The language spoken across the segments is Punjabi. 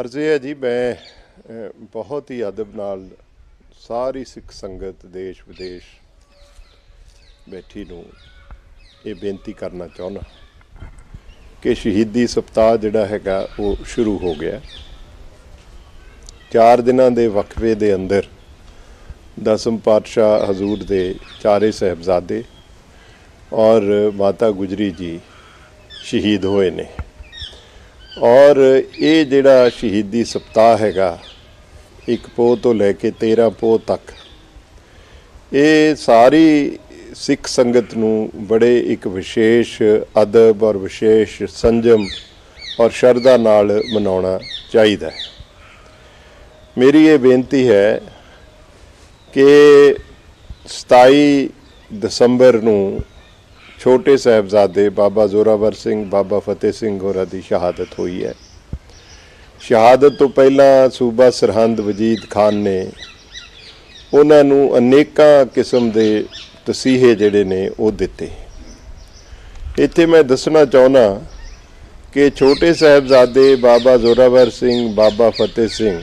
ਅਰਜ਼ ਇਹ ਹੈ ਜੀ, ਮੈਂ ਬਹੁਤ ਹੀ ਅਦਬ ਨਾਲ ਸਾਰੀ ਸਿੱਖ ਸੰਗਤ ਦੇਸ਼ ਵਿਦੇਸ਼ ਬੈਠੀ ਨੂੰ ਇਹ ਬੇਨਤੀ ਕਰਨਾ ਚਾਹੁੰਦਾ ਕਿ ਸ਼ਹੀਦੀ ਸਪਤਾਹ ਜਿਹੜਾ ਹੈਗਾ ਉਹ ਸ਼ੁਰੂ ਹੋ ਗਿਆ। ਚਾਰ ਦਿਨਾਂ ਦੇ ਵਕਫੇ ਦੇ ਅੰਦਰ ਦਸਮ ਪਾਤਸ਼ਾਹ ਹਜ਼ੂਰ ਦੇ ਚਾਰੇ ਸਹਿਬਜ਼ਾਦੇ ਔਰ ਮਾਤਾ ਗੁਜਰੀ ਜੀ ਸ਼ਹੀਦ ਹੋਏ ਨੇ। ਔਰ ਇਹ ਜਿਹੜਾ ਸ਼ਹੀਦੀ ਸਪਤਾਹ ਹੈਗਾ, ਇੱਕ ਪੋਹ ਤੋਂ ਲੈ ਕੇ 13 ਪੋਹ ਤੱਕ, ਇਹ ਸਾਰੀ ਸਿੱਖ ਸੰਗਤ ਨੂੰ ਬੜੇ ਇੱਕ ਵਿਸ਼ੇਸ਼ ਅਦਬ ਔਰ ਵਿਸ਼ੇਸ਼ ਸੰਜਮ ਔਰ ਸ਼ਰਧਾ ਨਾਲ ਮਨਾਉਣਾ ਚਾਹੀਦਾ ਹੈ। ਮੇਰੀ ਇਹ ਬੇਨਤੀ ਹੈ ਕਿ 27 ਦਸੰਬਰ ਨੂੰ ਛੋਟੇ ਸਾਹਿਬਜ਼ਾਦੇ ਬਾਬਾ ਜ਼ੋਰਾਵਰ ਸਿੰਘ, ਬਾਬਾ ਫਤਿਹ ਸਿੰਘ ਹੋਰਾਂ ਦੀ ਸ਼ਹਾਦਤ ਹੋਈ ਹੈ। ਸ਼ਹਾਦਤ ਤੋਂ ਪਹਿਲਾਂ ਸੂਬਾ ਸਰਹੰਦ ਵਜੀਦ ਖਾਨ ਨੇ ਉਹਨਾਂ ਨੂੰ ਅਨੇਕਾਂ ਕਿਸਮ ਦੇ ਤਸੀਹੇ ਜਿਹੜੇ ਨੇ ਉਹ ਦਿੱਤੇ। ਇੱਥੇ ਮੈਂ ਦੱਸਣਾ ਚਾਹੁੰਦਾ ਕਿ ਛੋਟੇ ਸਾਹਿਬਜ਼ਾਦੇ ਬਾਬਾ ਜ਼ੋਰਾਵਰ ਸਿੰਘ, ਬਾਬਾ ਫਤਿਹ ਸਿੰਘ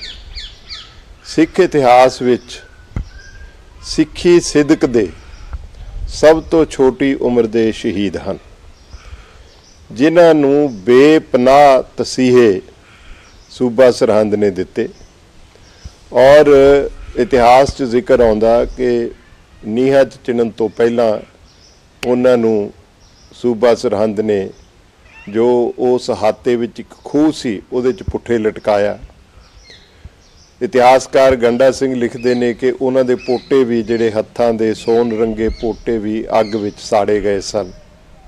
ਸਿੱਖ ਇਤਿਹਾਸ ਵਿੱਚ ਸਿੱਖੀ ਸਿਦਕ ਦੇ ਸਭ ਤੋਂ ਛੋਟੀ ਉਮਰ ਦੇ ਸ਼ਹੀਦ ਹਨ, ਜਿਨ੍ਹਾਂ ਨੂੰ ਬੇਪਨਾਹ ਤਸੀਹੇ ਸੂਬਾ ਸਰਹੰਦ ਨੇ ਦਿੱਤੇ। ਔਰ ਇਤਿਹਾਸ 'ਚ ਜ਼ਿਕਰ ਆਉਂਦਾ ਕਿ ਨੀਹਾਂ 'ਚ ਚਿਣਨ ਤੋਂ ਪਹਿਲਾਂ ਉਹਨਾਂ ਨੂੰ ਸੂਬਾ ਸਰਹੰਦ ਨੇ ਜੋ ਉਸ ਹਾਤੇ ਵਿੱਚ ਇੱਕ ਖੂਹ ਸੀ, ਉਹਦੇ 'ਚ ਪੁੱਠੇ ਲਟਕਾਇਆ। ਇਤਿਹਾਸਕਾਰ ਗੰਡਾ ਸਿੰਘ ਲਿਖਦੇ ਨੇ ਕਿ ਉਹਨਾਂ ਦੇ ਪੋਟੇ ਵੀ ਜਿਹੜੇ ਹੱਥਾਂ ਦੇ ਸੋਨ ਰੰਗੇ ਪੋਟੇ ਵੀ ਅੱਗ ਵਿੱਚ ਸਾੜੇ ਗਏ ਸਨ,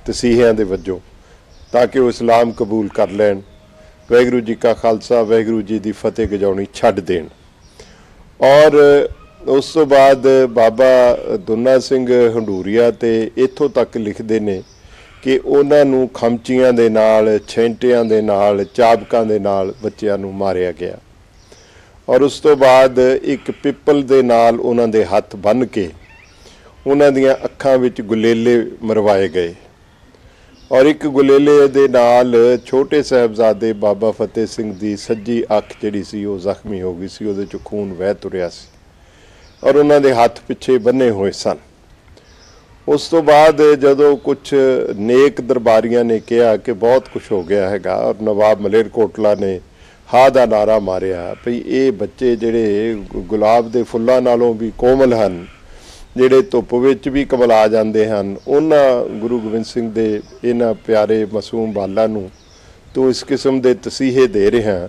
ਤਸੀਹਿਆਂ ਦੇ ਵਜੋਂ, ਤਾਂ ਕਿ ਉਹ ਇਸਲਾਮ ਕਬੂਲ ਕਰ ਲੈਣ। ਵਾਹਿਗੁਰੂ ਜੀ ਕਾ ਖਾਲਸਾ, ਵਾਹਿਗੁਰੂ ਜੀ ਦੀ ਫਤਿਹ ਗਜਾਉਣੀ ਛੱਡ ਦੇਣ। ਔਰ ਉਸ ਤੋਂ ਬਾਅਦ ਬਾਬਾ ਦੁੰਨਾ ਸਿੰਘ ਹੰਡੂਰੀਆ ਤੇ ਇੱਥੋਂ ਤੱਕ ਲਿਖਦੇ ਨੇ ਕਿ ਉਹਨਾਂ ਨੂੰ ਖਮਚੀਆਂ ਦੇ ਨਾਲ, ਛੈਂਟਿਆਂ ਦੇ ਨਾਲ, ਚਾਬਕਾਂ ਦੇ ਨਾਲ ਬੱਚਿਆਂ ਨੂੰ ਮਾਰਿਆ ਗਿਆ। ਔਰ ਉਸ ਤੋਂ ਬਾਅਦ ਇੱਕ ਪਿੱਪਲ ਦੇ ਨਾਲ ਉਹਨਾਂ ਦੇ ਹੱਥ ਬੰਨ ਕੇ ਉਹਨਾਂ ਦੀਆਂ ਅੱਖਾਂ ਵਿੱਚ ਗੁਲੇਲੇ ਮਰਵਾਏ ਗਏ। ਔਰ ਇੱਕ ਗੁਲੇਲੇ ਦੇ ਨਾਲ ਛੋਟੇ ਸਾਹਿਬਜ਼ਾਦੇ ਬਾਬਾ ਫਤਿਹ ਸਿੰਘ ਦੀ ਸੱਜੀ ਅੱਖ ਜਿਹੜੀ ਸੀ, ਉਹ ਜ਼ਖਮੀ ਹੋ ਗਈ ਸੀ, ਉਹਦੇ ਚ ਖੂਨ ਵਹਿ ਤੁਰਿਆ ਸੀ ਔਰ ਉਹਨਾਂ ਦੇ ਹੱਥ ਪਿੱਛੇ ਬੰਨੇ ਹੋਏ ਸਨ। ਉਸ ਤੋਂ ਬਾਅਦ ਜਦੋਂ ਕੁਝ ਨੇਕ ਦਰਬਾਰੀਆਂ ਨੇ ਕਿਹਾ ਕਿ ਬਹੁਤ ਕੁਝ ਹੋ ਗਿਆ ਹੈਗਾ ਔਰ ਨਵਾਬ ਮਲੇਰਕੋਟਲਾ ਨੇ ਹਾ ਦਾ ਨਾਰਾ ਮਾਰਿਆ ਭਈ ਇਹ ਬੱਚੇ ਜਿਹੜੇ ਗੁਲਾਬ ਦੇ ਫੁੱਲਾਂ ਨਾਲੋਂ ਵੀ ਕੋਮਲ ਹਨ, ਜਿਹੜੇ ਧੁੱਪ ਵਿੱਚ ਵੀ ਕਮਲਾ ਜਾਂਦੇ ਹਨ, ਉਹਨਾਂ ਗੁਰੂ ਗੋਬਿੰਦ ਸਿੰਘ ਦੇ ਇਹਨਾਂ ਪਿਆਰੇ ਮਾਸੂਮ ਬਾਲਾਂ ਨੂੰ ਤੂੰ ਇਸ ਕਿਸਮ ਦੇ ਤਸੀਹੇ ਦੇ ਰਿਹਾ,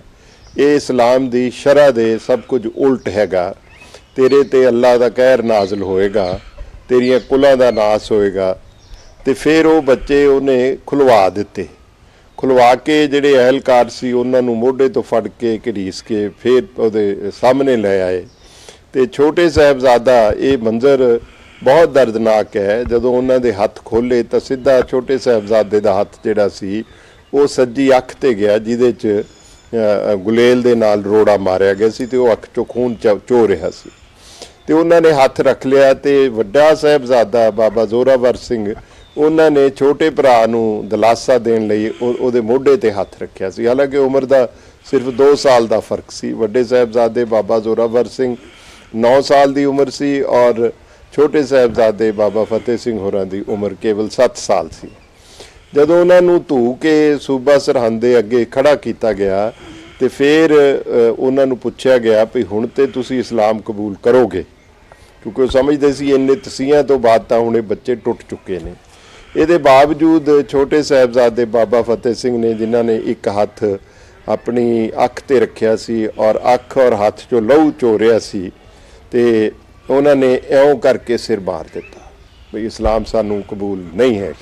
ਇਹ ਇਸਲਾਮ ਦੀ ਸ਼ਰਾ ਦੇ ਸਭ ਕੁਝ ਉਲਟ ਹੈਗਾ, ਤੇਰੇ ਤੇ ਅੱਲਾ ਦਾ ਕਹਿਰ ਨਾਜ਼ਲ ਹੋਏਗਾ, ਤੇਰੀਆਂ ਕੁਲਾਂ ਦਾ ਨਾਸ ਹੋਏਗਾ, ਤੇ ਫਿਰ ਉਹ ਬੱਚੇ ਉਹਨੇ ਖੁਲਵਾ ਦਿੱਤੇ। ਖੁਲਵਾ ਕੇ ਜਿਹੜੇ ਅਹਿਲਕਾਰ ਸੀ, ਉਹਨਾਂ ਨੂੰ ਮੋਢੇ ਤੋਂ ਫੜ ਕੇ ਘੜੀਸ ਕੇ ਫਿਰ ਉਹਦੇ ਸਾਹਮਣੇ ਲੈ ਆਏ। ਤੇ ਛੋਟੇ ਸਾਹਿਬਜ਼ਾਦਾ, ਇਹ ਮੰਜ਼ਰ ਬਹੁਤ ਦਰਦਨਾਕ ਹੈ। ਜਦੋਂ ਉਹਨਾਂ ਦੇ ਹੱਥ ਖੋਲੇ ਤਾਂ ਸਿੱਧਾ ਛੋਟੇ ਸਾਹਿਬਜ਼ਾਦੇ ਦਾ ਹੱਥ ਜਿਹੜਾ ਸੀ, ਉਹ ਸੱਜੀ ਅੱਖ ਤੇ ਗਿਆ, ਜਿਹਦੇ 'ਚ ਗੁਲੇਲ ਦੇ ਨਾਲ ਰੋੜਾ ਮਾਰਿਆ ਗਿਆ ਸੀ ਤੇ ਉਹ ਅੱਖ 'ਚੋਂ ਖੂਨ ਚ- ਚੋ ਰਿਹਾ ਸੀ। ਤੇ ਉਹਨਾਂ ਨੇ ਹੱਥ ਰੱਖ ਲਿਆ ਤੇ ਵੱਡਾ ਸਾਹਿਬਜ਼ਾਦਾ ਬਾਬਾ ਜ਼ੋਰਾਵਰ ਸਿੰਘ ਉਹਨਾਂ ਨੇ ਛੋਟੇ ਭਰਾ ਨੂੰ ਦਿਲਾਸਾ ਦੇਣ ਲਈ ਉਹ- ਉਹਦੇ ਮੋਢੇ ਤੇ ਹੱਥ ਰੱਖਿਆ ਸੀ। ਹਾਲਾਂਕਿ ਉਮਰ ਦਾ ਸਿਰਫ 2 ਸਾਲ ਦਾ ਫ਼ਰਕ ਸੀ। ਵੱਡੇ ਸਾਹਿਬਜ਼ਾਦੇ ਬਾਬਾ ਜ਼ੋਰਾਵਰ ਸਿੰਘ 9 ਸਾਲ ਦੀ ਉਮਰ ਸੀ ਔਰ ਛੋਟੇ ਸਾਹਿਬਜ਼ਾਦੇ ਬਾਬਾ ਫਤਿਹ ਸਿੰਘ ਹੋਰਾਂ ਦੀ ਉਮਰ ਕੇਵਲ 7 ਸਾਲ ਸੀ। ਜਦੋਂ ਉਹਨਾਂ ਨੂੰ ਧੂ ਕੇ ਸੂਬਾ ਸਰਹੰਦ ਦੇ ਅੱਗੇ ਖੜਾ ਕੀਤਾ ਗਿਆ ਤੇ ਫਿਰ ਉਹਨਾਂ ਨੂੰ ਪੁੱਛਿਆ ਗਿਆ ਵੀ ਹੁਣ ਤੇ ਤੁਸੀਂ ਇਸਲਾਮ ਕਬੂਲ ਕਰੋਗੇ? ਕਿਉਂਕਿ ਉਹ ਸਮਝਦੇ ਸੀ ਇੰਨੇ ਤਸੀਹਾਂ ਤੋਂ ਬਾਅਦ ਤਾਂ ਹੁਣ ਇਹ ਬੱਚੇ ਟੁੱਟ ਚੁੱਕੇ ਨੇ। ਇਹਦੇ ਬਾਵਜੂਦ ਛੋਟੇ ਸਾਹਿਬਜ਼ਾਦੇ ਬਾਬਾ ਫਤਿਹ ਸਿੰਘ ਨੇ, ਜਿਨ੍ਹਾਂ ਨੇ ਇੱਕ ਹੱਥ ਆਪਣੀ ਅੱਖ ਤੇ ਰੱਖਿਆ ਸੀ ਔਰ ਅੱਖ ਔਰ ਹੱਥ ਚੋਂ ਲਹੂ ਚੋ ਰਿਹਾ ਸੀ ਤੇ ਉਹਨਾਂ ਨੇ ਇਉਂ ਕਰਕੇ ਸਿਰ ਮਾਰ ਦਿੱਤਾ ਵੀ ਇਸਲਾਮ ਸਾਨੂੰ ਕਬੂਲ ਨਹੀਂ ਹੈ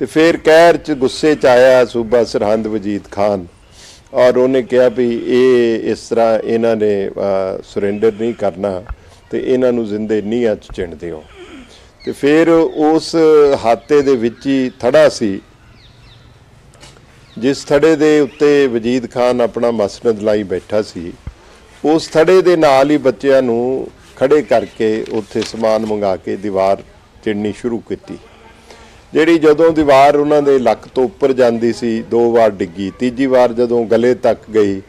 ਤੇ ਫਿਰ ਕਹਿਰ ਚ ਗੁੱਸੇ ਚ ਆਇਆ ਸੂਬਾ ਸਰਹੰਦ ਵਜੀਦ ਖਾਨ ਔਰ ਉਹਨੇ ਕਿਹਾ ਵੀ ਇਹ ਇਸ ਤਰ੍ਹਾਂ ਇਹਨਾਂ ਨੇ ਸਰੈਂਡਰ ਨਹੀਂ ਕਰਨਾ ਤੇ ਇਹਨਾਂ ਨੂੰ ਜ਼ਿੰਦੇ ਨੀਹਾਂ ਚ ਚਿਣ ਦਿਓ। ਤੇ ਫਿਰ ਉਸ ਹਾਤੇ ਦੇ ਵਿੱਚ ਹੀ ਥੜਾ ਸੀ, ਜਿਸ ਥੜੇ ਦੇ ਉੱਤੇ ਵਜੀਦ ਖਾਨ ਆਪਣਾ ਮਸਨਦ ਲਾਈ ਬੈਠਾ ਸੀ, ਉਸ ਥੜੇ ਦੇ ਨਾਲ ਹੀ ਬੱਚਿਆਂ ਨੂੰ ਖੜੇ ਕਰਕੇ ਉੱਥੇ ਸਮਾਨ ਮੰਗਾ ਕੇ ਦੀਵਾਰ ਚਿੜਨੀ ਸ਼ੁਰੂ ਕੀਤੀ, ਜਿਹੜੀ ਜਦੋਂ ਦੀਵਾਰ ਉਹਨਾਂ ਦੇ ਲੱਕ ਤੋਂ ਉੱਪਰ ਜਾਂਦੀ ਸੀ, ਦੋ ਵਾਰ ਡਿੱਗੀ, ਤੀਜੀ ਵਾਰ ਜਦੋਂ ਗਲੇ ਤੱਕ ਗਈ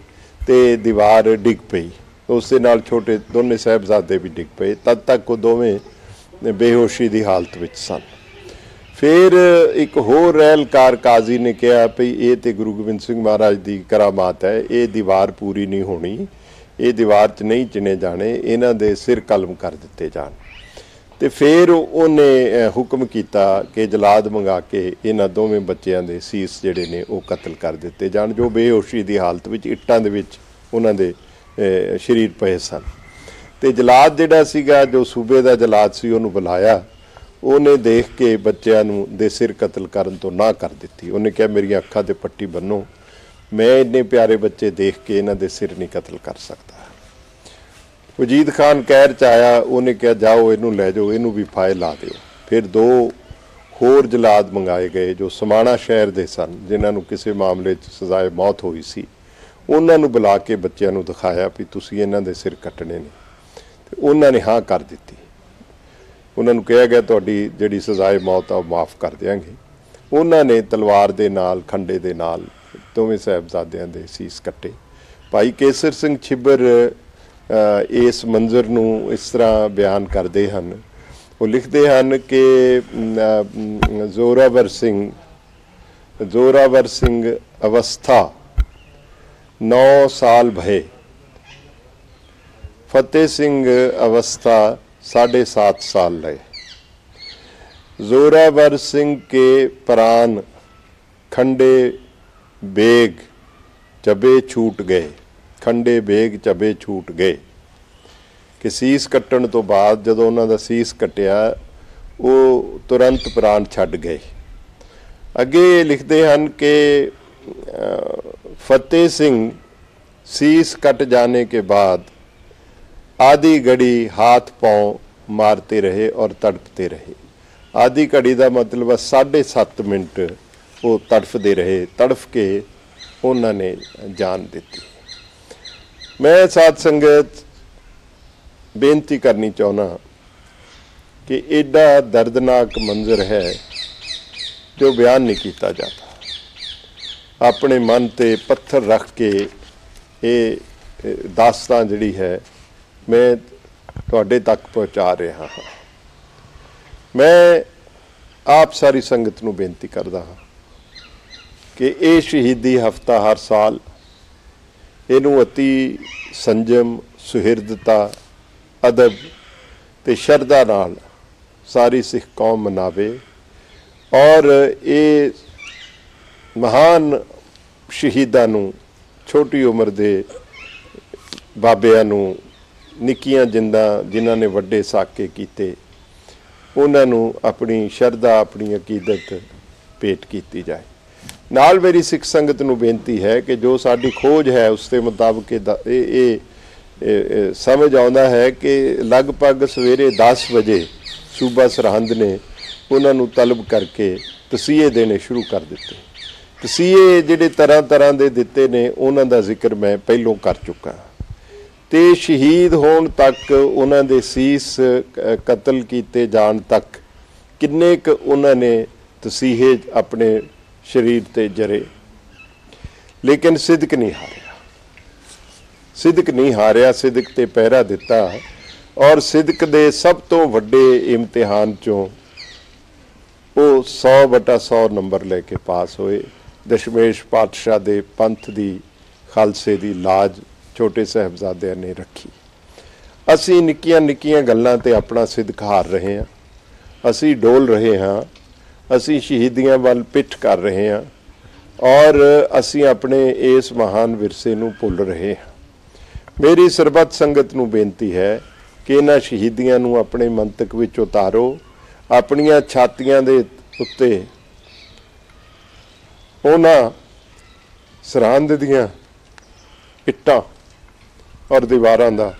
ਤੇ ਦੀਵਾਰ ਡਿੱਗ ਪਈ, ਉਸ ਦੇ ਨਾਲ ਛੋਟੇ ਦੋਨੇ ਸਾਹਿਬਜ਼ਾਦੇ ਵੀ ਡਿੱਗ ਪਏ, ਤਦ ਤੱਕ ਉਹ ਦੋਵੇਂ ਬੇਹੋਸ਼ੀ ਦੀ ਹਾਲਤ ਵਿੱਚ ਸਨ। ਫਿਰ ਇੱਕ ਹੋਰ ਰੈਲਕਾਰ ਕਾਜ਼ੀ ਨੇ ਕਿਹਾ ਭਈ ਇਹ ਤੇ ਗੁਰੂ ਗੋਬਿੰਦ ਸਿੰਘ ਮਹਾਰਾਜ ਦੀ ਕਰਾਮਾਤ ਹੈ, ਇਹ ਦੀਵਾਰ ਪੂਰੀ ਨਹੀਂ ਹੋਣੀ, ਇਹ ਦੀਵਾਰ 'ਚ ਨਹੀਂ ਚਿਣੇ ਜਾਣੇ, ਇਹਨਾਂ ਦੇ ਸਿਰ ਕਲਮ ਕਰ ਦਿੱਤੇ ਜਾਣ। ਤੇ ਫਿਰ ਉਹਨੇ ਹੁਕਮ ਕੀਤਾ ਕਿ ਜਲਾਦ ਮੰਗਾ ਕੇ ਇਹਨਾਂ ਦੋਵੇਂ ਬੱਚਿਆਂ ਦੇ ਸੀਸ ਜਿਹੜੇ ਨੇ ਉਹ ਕਤਲ ਕਰ ਦਿੱਤੇ ਜਾਣ, ਜੋ ਬੇਹੋਸ਼ੀ ਦੀ ਹਾਲਤ ਵਿੱਚ ਇੱਟਾਂ ਦੇ ਵਿੱਚ ਉਹਨਾਂ ਦੇ ਸਰੀਰ ਪਏ ਸਨ। ਤੇ ਜਲਾਦ ਜਿਹੜਾ ਸੀਗਾ, ਜੋ ਸੂਬੇ ਦਾ ਜਲਾਦ ਸੀ, ਉਹਨੂੰ ਬੁਲਾਇਆ। ਉਹਨੇ ਦੇਖ ਕੇ ਬੱਚਿਆਂ ਨੂੰ ਦੇ ਸਿਰ ਕਤਲ ਕਰਨ ਤੋਂ ਨਾ ਕਰ ਦਿੱਤੀ। ਉਹਨੇ ਕਿਹਾ, ਮੇਰੀਆਂ ਅੱਖਾਂ ਤੇ ਪੱਟੀ ਬੰਨੋ ਮੈਂ ਇੰਨੇ ਪਿਆਰੇ ਬੱਚੇ ਦੇਖ ਕੇ ਇਹਨਾਂ ਦੇ ਸਿਰ ਨਹੀਂ ਕਤਲ ਕਰ ਸਕਦਾ। ਵਜੀਦ ਖਾਨ ਕਹਿਰ ਚ ਆਇਆ, ਉਹਨੇ ਕਿਹਾ, ਜਾਓ, ਇਹਨੂੰ ਲੈ ਜਾਓ, ਇਹਨੂੰ ਵੀ ਫਾਇਲ ਲਾ ਦਿਓ। ਫਿਰ ਦੋ ਹੋਰ ਜਲਾਦ ਮੰਗਾਏ ਗਏ, ਜੋ ਸਮਾਣਾ ਸ਼ਹਿਰ ਦੇ ਸਨ, ਜਿਨ੍ਹਾਂ ਨੂੰ ਕਿਸੇ ਮਾਮਲੇ 'ਚ ਸਜ਼ਾਏ ਮੌਤ ਹੋਈ ਸੀ। ਉਹਨਾਂ ਨੂੰ ਬੁਲਾ ਕੇ ਬੱਚਿਆਂ ਨੂੰ ਦਿਖਾਇਆ ਵੀ ਤੁਸੀਂ ਇਹਨਾਂ ਦੇ ਸਿਰ ਕੱਟਣੇ ਨੇ। ਉਹਨਾਂ ਨੇ ਹਾਂ ਕਰ ਦਿੱਤੀ। ਉਹਨਾਂ ਨੂੰ ਕਿਹਾ ਗਿਆ, ਤੁਹਾਡੀ ਜਿਹੜੀ ਸਜ਼ਾਏ ਮੌਤ ਆ, ਉਹ ਮਾਫ ਕਰ ਦਿਆਂਗੇ। ਉਹਨਾਂ ਨੇ ਤਲਵਾਰ ਦੇ ਨਾਲ, ਖੰਡੇ ਦੇ ਨਾਲ ਦੋਵੇਂ ਸਾਹਿਬਜ਼ਾਦਿਆਂ ਦੇ ਸੀਸ ਕੱਟੇ। ਭਾਈ ਕੇਸਰ ਸਿੰਘ ਛਿੱਬਰ ਇਸ ਮੰਜ਼ਰ ਨੂੰ ਇਸ ਤਰ੍ਹਾਂ ਬਿਆਨ ਕਰਦੇ ਹਨ। ਉਹ ਲਿਖਦੇ ਹਨ ਕਿ ਜ਼ੋਰਾਵਰ ਸਿੰਘ ਜ਼ੋਰਾਵਰ ਸਿੰਘ ਅਵਸਥਾ 9 ਸਾਲ ਭਏ। ਫਤਿਹ ਸਿੰਘ ਅਵਸਥਾ साढ़े सात साल रहे जोरावर सिंह के प्राण खंडे बेग चबे छूट गए ਖੰਡੇ ਬੇਗ ਚਬੇ ਛੂਟ ਗਏ ਕਿ ਸੀਸ ਕੱਟਣ ਤੋਂ ਬਾਅਦ ਜਦੋਂ ਉਹਨਾਂ ਦਾ ਸੀਸ ਕੱਟਿਆ ਉਹ ਤੁਰੰਤ ਪ੍ਰਾਣ ਛੱਡ ਗਏ ਅੱਗੇ ਲਿਖਦੇ ਹਨ ਕਿ ਅ, ਫਤਿਹ ਸਿੰਘ ਸੀਸ कट जाने के बाद ਆधी ਘੜੀ ਹਾਥ ਪਾਉ ਮਾਰਤੇ ਰਹੇ ਔਰ ਤੜਪਤੇ ਰਹੇ। ਆधी ਘੜੀ ਦਾ ਮਤਲਬ ਸਾਢੇ 7.5 ਮਿੰਟ ਉਹ ਤੜਫਦੇ ਰਹੇ, ਤੜਫ ਕੇ ਉਹਨਾਂ ਨੇ ਜਾਨ ਦਿੱਤੀ। ਮੈਂ ਸਾਧ ਸੰਗਤ ਬੇਨਤੀ ਕਰਨੀ ਚਾਹਨਾ ਕਿ ਐਡਾ ਦਰਦਨਾਕ ਮੰਜ਼ਰ ਹੈ ਜੋ ਬਿਆਨ ਨਹੀਂ ਕੀਤਾ ਜਾਂਦਾ। ਆਪਣੇ ਮਨ ਤੇ ਪੱਥਰ ਰੱਖ ਕੇ ਇਹ ਦਾਸਤਾਨ ਜਿਹੜੀ ਹੈ ਮੈਂ ਤੁਹਾਡੇ ਤੱਕ ਪਹੁੰਚਾ ਰਿਹਾ ਹਾਂ। ਮੈਂ ਆਪ ਸਾਰੀ ਸੰਗਤ ਨੂੰ ਬੇਨਤੀ ਕਰਦਾ ਹਾਂ ਕਿ ਇਹ ਸ਼ਹੀਦੀ ਹਫਤਾ ਹਰ ਸਾਲ ਇਹਨੂੰ ਅਤੀ ਸੰਜਮ, ਸੁਹਿਰਦਤਾ, ਅਦਬ ਤੇ ਸ਼ਰਧਾ ਨਾਲ ਸਾਰੀ ਸਿੱਖ ਕੌਮ ਮਨਾਵੇ ਔਰ ਇਹ ਮਹਾਨ ਸ਼ਹੀਦਾਂ ਨੂੰ ਛੋਟੀ ਉਮਰ ਦੇ ਬਾਬਿਆਂ ਨੂੰ ਨਿੱਕੀਆਂ ਜਿੰਦਾਂ ਜਿਨ੍ਹਾਂ ਨੇ ਵੱਡੇ ਸਾਕੇ ਕੀਤੇ, ਉਹਨਾਂ ਨੂੰ ਆਪਣੀ ਸ਼ਰਧਾ, ਆਪਣੀ ਅਕੀਦਤ ਭੇਟ ਕੀਤੀ ਜਾਏ। ਨਾਲ ਮੇਰੀ ਸਿੱਖ ਸੰਗਤ ਨੂੰ ਬੇਨਤੀ ਹੈ ਕਿ ਜੋ ਸਾਡੀ ਖੋਜ ਹੈ, ਉਸ ਦੇ ਮੁਤਾਬਕ ਇਹ ਦ- ਇਹ ਸਮਝ ਆਉਂਦਾ ਹੈ ਕਿ ਲਗਭਗ ਸਵੇਰੇ 10 ਵਜੇ ਸੂਬਾ ਸਰਹੰਦ ਨੇ ਉਹਨਾਂ ਨੂੰ ਤਲਬ ਕਰਕੇ ਤਸੀਹੇ ਦੇਣੇ ਸ਼ੁਰੂ ਕਰ ਦਿੱਤੇ। ਤਸੀਹੇ ਜਿਹੜੇ ਤਰ੍ਹਾਂ ਤਰ੍ਹਾਂ ਦੇ ਦਿੱਤੇ ਨੇ, ਉਹਨਾਂ ਦਾ ਜ਼ਿਕਰ ਮੈਂ ਪਹਿਲੋਂ ਕਰ ਚੁੱਕਾ। ਤੇ ਸ਼ਹੀਦ ਹੋਣ ਤੱਕ ਉਹਨਾਂ ਦੇ ਸੀਸ ਕਤਲ ਕੀਤੇ ਜਾਣ ਤੱਕ ਕਿੰਨੇ ਕੁ ਉਹਨਾਂ ਨੇ ਤਸੀਹੇ ਆਪਣੇ ਸਰੀਰ ਤੇ ਜਰੇ। ਲੇਕਿਨ ਸਿਦਕ ਨਹੀਂ ਹਾਰਿਆ। ਸਿਦਕ ਨਹੀਂ ਹਾਰਿਆ, ਸਿਦਕ ਤੇ ਪਹਿਰਾ ਦਿੱਤਾ ਔਰ ਸਿਦਕ ਦੇ ਸਭ ਤੋਂ ਵੱਡੇ ਇਮਤਿਹਾਨ ਚੋਂ ਉਹ 100 ਬਟਾ 100 ਨੰਬਰ ਲੈ ਕੇ ਪਾਸ ਹੋਏ। ਦਸ਼ਮੇਸ਼ ਪਾਤਸ਼ਾਹ ਦੇ ਪੰਥ ਦੀ ਖਾਲਸੇ ਦੀ ਲਾਜ ਛੋਟੇ ਸਾਹਿਬਜ਼ਾਦਿਆਂ ਨੇ ਰੱਖੀ। ਅਸੀਂ ਨਿੱਕੀਆਂ ਨਿੱਕੀਆਂ ਗੱਲਾਂ ਤੇ ਆਪਣਾ ਸਿਦਕ ਹਾਰ ਰਹੇ ਹਾਂ। ਅਸੀਂ ਡੋਲ ਰਹੇ ਹਾਂ। ਅਸੀਂ ਸ਼ਹੀਦੀਆਂ ਵੱਲ ਪਿੱਠ ਕਰ ਰਹੇ ਹਾਂ। ਔਰ ਅਸੀਂ ਆਪਣੇ ਇਸ ਮਹਾਨ ਵਿਰਸੇ ਨੂੰ ਭੁੱਲ ਰਹੇ ਹਾਂ। ਮੇਰੀ ਸਰਬੱਤ ਸੰਗਤ ਨੂੰ ਬੇਨਤੀ ਹੈ ਕਿ ਇਹਨਾਂ ਸ਼ਹੀਦੀਆਂ ਨੂੰ ਆਪਣੇ ਮੰਤਕ ਵਿੱਚ ਉਤਾਰੋ। ਆਪਣੀਆਂ ਛਾਤੀਆਂ ਦੇ ਉੱਤੇ ਉਹਨਾਂ ਸਰਹੰਦ ਦੀਆਂ ਇੱਟਾਂ ਔਰ ਦੀਵਾਰਾਂ ਦਾ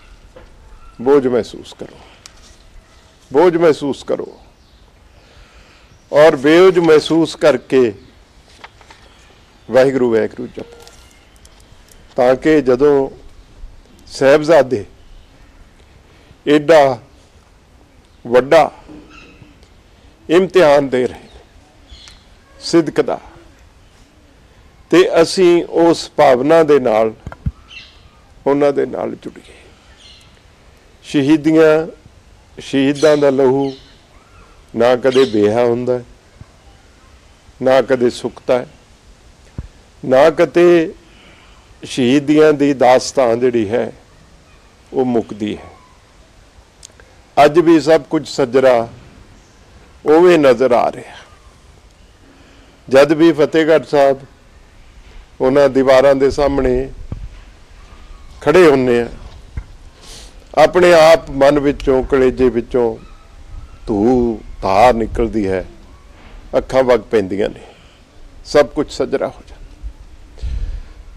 ਬੋਝ ਮਹਿਸੂਸ ਕਰੋ। ਬੋਝ ਮਹਿਸੂਸ ਕਰੋ। ਔਰ ਬੇਓਝ ਮਹਿਸੂਸ ਕਰਕੇ ਵਾਹਿਗੁਰੂ ਵਾਹਿਗੁਰੂ ਜਪੋ। ਤਾਂ ਕਿ ਜਦੋਂ ਸਹਿਬਜ਼ਾਦੇ ਐਡਾ ਵੱਡਾ ਇਮਤਿਹਾਨ ਦੇ ਰਹੇ ਨੇ ਸਿਦਕ ਦਾ, ਤੇ ਅਸੀਂ ਉਸ ਭਾਵਨਾ ਦੇ ਨਾਲ ਉਹਨਾਂ ਦੇ ਨਾਲ ਜੁੜੀਏ ਸ਼ਹੀਦੀਆਂ, ਸ਼ਹੀਦਾਂ ਦਾ ਲਹੂ ਨਾ ਕਦੇ ਬੇਹਾ ਹੁੰਦਾ ਨਾ ਕਦੇ ਸੁੱਕਦਾ ਨਾ ਕਦੇ ਸ਼ਹੀਦੀਆਂ ਦੀ ਦਾਸਤਾਨ ਜਿਹੜੀ ਹੈ, ਉਹ ਮੁੱਕਦੀ ਹੈ। ਅੱਜ ਵੀ ਸਭ ਕੁਝ ਸੱਜਰਾ ਉਵੇਂ ਨਜ਼ਰ ਆ ਰਿਹਾ। ਜਦ ਵੀ ਫਤਿਹਗੜ੍ਹ ਸਾਹਿਬ ਉਹਨਾਂ ਦੀਵਾਰਾਂ ਦੇ ਸਾਹਮਣੇ ਖੜੇ ਹੁੰਨੇ ਆ। ਆਪਣੇ ਆਪ ਮਨ ਵਿੱਚੋਂ, ਕਲੇਜੇ ਵਿੱਚੋਂ ਧੂ ਧਾਰ ਨਿਕਲਦੀ ਹੈ। ਅੱਖਾਂ ਵਗ ਪੈਂਦੀਆਂ ਨੇ। ਸਭ ਕੁਝ ਸਜਰਾ ਹੋ ਜਾਂਦਾ।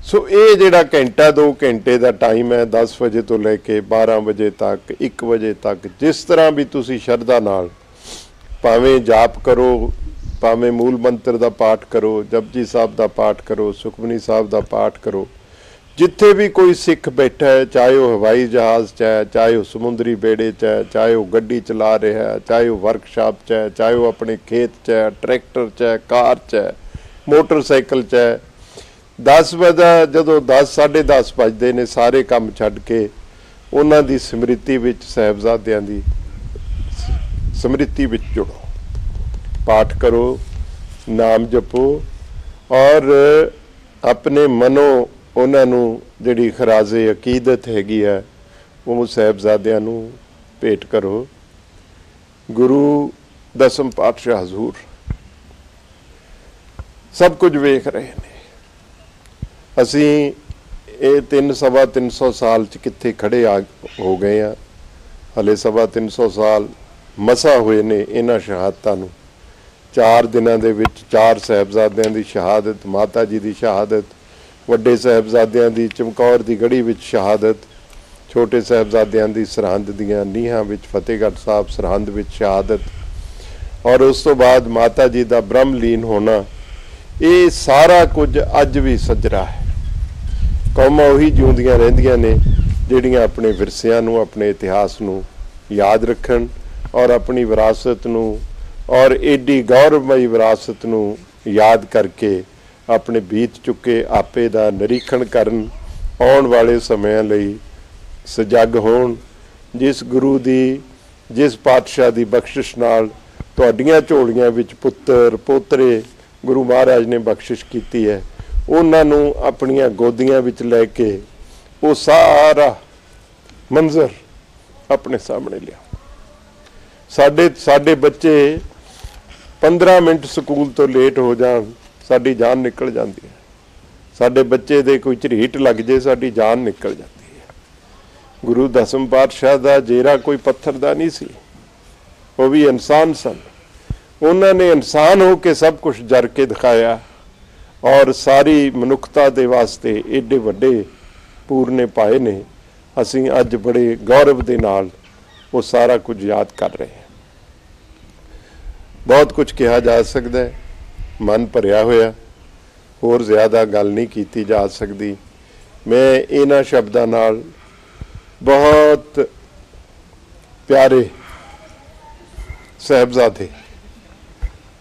ਸੋ ਇਹ ਜਿਹੜਾ ਘੰਟਾ 2 ਘੰਟੇ ਦਾ ਟਾਈਮ ਹੈ 10 ਵਜੇ ਤੋਂ ਲੈ ਕੇ 12 ਵਜੇ ਤੱਕ 1 ਵਜੇ ਤੱਕ, ਜਿਸ ਤਰ੍ਹਾਂ ਵੀ ਤੁਸੀਂ ਸ਼ਰਧਾ ਨਾਲ ਭਾਵੇਂ ਜਾਪ ਕਰੋ, ਭਾਵੇਂ ਮੂਲ ਮੰਤਰ ਦਾ ਪਾਠ ਕਰੋ, ਜਪਜੀ ਸਾਹਿਬ ਦਾ ਪਾਠ ਕਰੋ, ਸੁਖਮਨੀ ਸਾਹਿਬ ਦਾ ਪਾਠ ਕਰੋ ਜਿੱਥੇ ਵੀ ਕੋਈ ਸਿੱਖ ਬੈਠਾ ਹੈ, ਚਾਹੇ ਉਹ ਹਵਾਈ ਜਹਾਜ਼ 'ਚ ਹੈ, ਚਾਹੇ ਉਹ ਸਮੁੰਦਰੀ ਬੇੜੇ 'ਚ ਹੈ, ਚਾਹੇ ਉਹ ਗੱਡੀ ਚਲਾ ਰਿਹਾ ਹੈ, ਚਾਹੇ ਉਹ ਵਰਕਸ਼ਾਪ 'ਚ ਹੈ, ਚਾਹੇ ਉਹ ਆਪਣੇ ਖੇਤ 'ਚ ਹੈ ਟਰੈਕਟਰ 'ਚ ਹੈ, ਕਾਰ 'ਚ ਹੈ ਮੋਟਰਸਾਈਕਲ 'ਚ ਹੈ 10 ਵਜੇ ਜਦੋਂ 10 10:30 ਵੱਜਦੇ ਨੇ, ਸਾਰੇ ਕੰਮ ਛੱਡ ਕੇ ਉਹਨਾਂ ਦੀ ਸਮ੍ਰਿਤੀ ਵਿੱਚ, ਸਹਿਬਜ਼ਾਦਿਆਂ ਦੀ ਸਮ੍ਰਿਤੀ ਵਿੱਚ ਜੁੜੋ। ਪਾਠ ਕਰੋ, ਨਾਮ ਜਪੋ ਔਰ ਆਪਣੇ ਮਨੋ ਉਹਨਾਂ ਨੂੰ ਜਿਹੜੀ ਖਰਾਜ਼ੇ ਅਕੀਦਤ ਹੈਗੀ ਆ, ਉਹ ਸਹਿਬਜ਼ਾਦਿਆਂ ਨੂੰ ਭੇਟ ਕਰੋ। ਗੁਰੂ ਦਸਮ ਪਾਤਸ਼ਾਹ ਹਜ਼ੂਰ ਸਭ ਕੁਝ ਵੇਖ ਰਹੇ ਨੇ। ਅਸੀਂ ਇਹ 3 ਸਵਾ 300 ਸਾਲ ਚ ਕਿੱਥੇ ਖੜੇ ਆ ਹੋ ਗਏ ਆ। ਹਲੇ ਸਵਾ 300 ਸਾਲ ਮਸਾ ਹੋਏ ਨੇ ਇਹਨਾਂ ਸ਼ਹਾਦਤਾਂ ਨੂੰ। ਚਾਰ ਦਿਨਾਂ ਦੇ ਵਿੱਚ ਚਾਰ ਸਹਿਬਜ਼ਾਦਿਆਂ ਦੀ ਸ਼ਹਾਦਤ, ਮਾਤਾ ਜੀ ਦੀ ਸ਼ਹਾਦਤ ਵੱਡੇ ਸਹਿਬਜ਼ਾਦਿਆਂ ਦੀ ਚਮਕੌਰ ਦੀ ਗੜੀ ਵਿੱਚ ਸ਼ਹਾਦਤ, ਛੋਟੇ ਸਹਿਬਜ਼ਾਦਿਆਂ ਦੀ ਸਰਹੰਦ ਦੀਆਂ ਨੀਹਾਂ ਵਿੱਚ ਫਤਿਹਗੜ੍ਹ ਸਾਹਿਬ ਸਰਹੰਦ ਵਿੱਚ ਸ਼ਹਾਦਤ ਔਰ ਉਸ ਤੋਂ ਬਾਅਦ ਮਾਤਾ ਜੀ ਦਾ ਬ੍ਰਹਮ ਲੀਨ ਹੋਣਾ, ਇਹ ਸਾਰਾ ਕੁਝ ਅੱਜ ਵੀ ਸੱਜਰਾ ਹੈ। ਕੌਮਾਂ ਉਹੀ ਜਿਉਂਦੀਆਂ ਰਹਿੰਦੀਆਂ ਨੇ ਜਿਹੜੀਆਂ ਆਪਣੇ ਵਿਰਸਿਆਂ ਨੂੰ, ਆਪਣੇ ਇਤਿਹਾਸ ਨੂੰ ਯਾਦ ਰੱਖਣ ਔਰ ਆਪਣੀ ਵਿਰਾਸਤ ਨੂੰ ਔਰ ਏਡੀ ਗੌਰਵਮਈ ਵਿਰਾਸਤ ਨੂੰ ਯਾਦ ਕਰਕੇ ਆਪਣੇ ਬੀਤ ਚੁੱਕੇ ਆਪੇ ਦਾ ਨਿਰੀਖਣ ਕਰਨ ਆਉਣ ਵਾਲੇ ਸਮਿਆਂ ਲਈ ਸਜਗ ਹੋਣ। ਜਿਸ ਗੁਰੂ ਦੀ, ਜਿਸ ਪਾਤਸ਼ਾਹ ਦੀ ਬਖਸ਼ਿਸ਼ ਨਾਲ ਤੁਹਾਡੀਆਂ ਝੋਲੀਆਂ ਵਿੱਚ ਪੁੱਤਰ, ਪੋਤਰੇ ਗੁਰੂ ਮਹਾਰਾਜ ਨੇ ਬਖਸ਼ਿਸ਼ ਕੀਤੀ ਹੈ, ਉਹਨਾਂ ਨੂੰ ਆਪਣੀਆਂ ਗੋਦੀਆਂ ਵਿੱਚ ਲੈ ਕੇ ਉਹ ਸਾਰਾ ਮੰਜ਼ਰ ਆਪਣੇ ਸਾਹਮਣੇ ਲਿਆ। ਸਾਡੇ ਸਾਡੇ ਬੱਚੇ 15 ਮਿੰਟ ਸਕੂਲ ਤੋਂ ਲੇਟ ਹੋ ਜਾਣ। ਸਾਡੀ ਜਾਨ ਨਿਕਲ ਜਾਂਦੀ ਹੈ। ਸਾਡੇ ਬੱਚੇ ਦੇ ਕੋਈ ਝਰੀਟ ਲੱਗ ਜੇ, ਸਾਡੀ ਜਾਨ ਨਿਕਲ ਜਾਂਦੀ ਹੈ। ਗੁਰੂ ਦਸਮ ਪਾਤਸ਼ਾਹ ਦਾ ਜੇਰਾ ਕੋਈ ਪੱਥਰ ਦਾ ਨਹੀਂ ਸੀ। ਉਹ ਵੀ ਇਨਸਾਨ ਸਨ। ਉਹਨਾਂ ਨੇ ਇਨਸਾਨ ਹੋ ਕੇ ਸਭ ਕੁਝ ਜਰ ਕੇ ਦਿਖਾਇਆ ਔਰ ਸਾਰੀ ਮਨੁੱਖਤਾ ਦੇ ਵਾਸਤੇ ਏਡੇ ਵੱਡੇ ਪੂਰਨੇ ਪਾਏ ਨੇ। ਅਸੀਂ ਅੱਜ ਬੜੇ ਗੌਰਵ ਦੇ ਨਾਲ ਉਹ ਸਾਰਾ ਕੁਝ ਯਾਦ ਕਰ ਰਹੇ ਹਾਂ। ਬਹੁਤ ਕੁਝ ਕਿਹਾ ਜਾ ਸਕਦਾ ਹੈ। ਮਨ ਭਰਿਆ ਹੋਇਆ, ਹੋਰ ਜ਼ਿਆਦਾ ਗੱਲ ਨਹੀਂ ਕੀਤੀ ਜਾ ਸਕਦੀ। ਮੈਂ ਇਹਨਾਂ ਸ਼ਬਦਾਂ ਨਾਲ ਬਹੁਤ ਪਿਆਰੇ ਸਹਿਬਜ਼ਾਦੇ,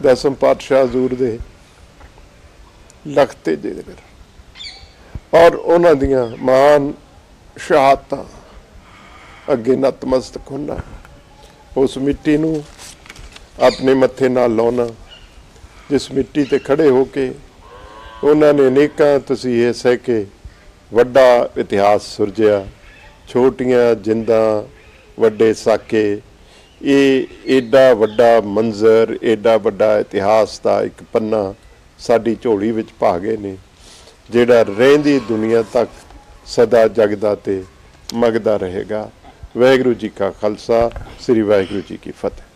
ਦਸਮ ਪਾਤਸ਼ਾਹ ਹਜ਼ੂਰ ਦੇ ਲਖਤੇ ਦੇ ਦੇ ਔਰ ਉਹਨਾਂ ਦੀਆਂ ਮਹਾਨ ਸ਼ਹਾਦਤਾਂ ਅੱਗੇ ਨਤਮਸਤਕ ਹੋਣਾ, ਉਸ ਮਿੱਟੀ ਨੂੰ ਆਪਣੇ ਮੱਥੇ ਨਾਲ ਲਾਉਣਾ ਜਿਸ ਮਿੱਟੀ ਤੇ ਖੜੇ ਹੋ ਕੇ ਉਹਨਾਂ ਨੇ ਅਨੇਕਾਂ ਤਸੀਹੇ ਸਹਿ ਕੇ ਵੱਡਾ ਇਤਿਹਾਸ ਸੁਰਜਿਆ, ਛੋਟੀਆਂ ਜਿੰਦਾਂ, ਵੱਡੇ ਸਾਕੇ। ਇਹ ਏਡਾ ਵੱਡਾ ਮੰਜ਼ਰ, ਏਡਾ ਵੱਡਾ ਇਤਿਹਾਸ ਦਾ ਇੱਕ ਪੰਨਾ ਸਾਡੀ ਝੋਲੀ ਵਿੱਚ ਪਾ ਗਏ ਨੇ, ਜਿਹੜਾ ਰਹਿੰਦੀ ਦੁਨੀਆ ਤੱਕ ਸਦਾ ਜਗਦਾ ਤੇ ਮਗਦਾ ਰਹੇਗਾ। ਵਾਹਿਗੁਰੂ ਜੀ ਕਾ ਖਾਲਸਾ, ਸ੍ਰੀ ਵਾਹਿਗੁਰੂ ਜੀ ਕੀ ਫਤਿਹ।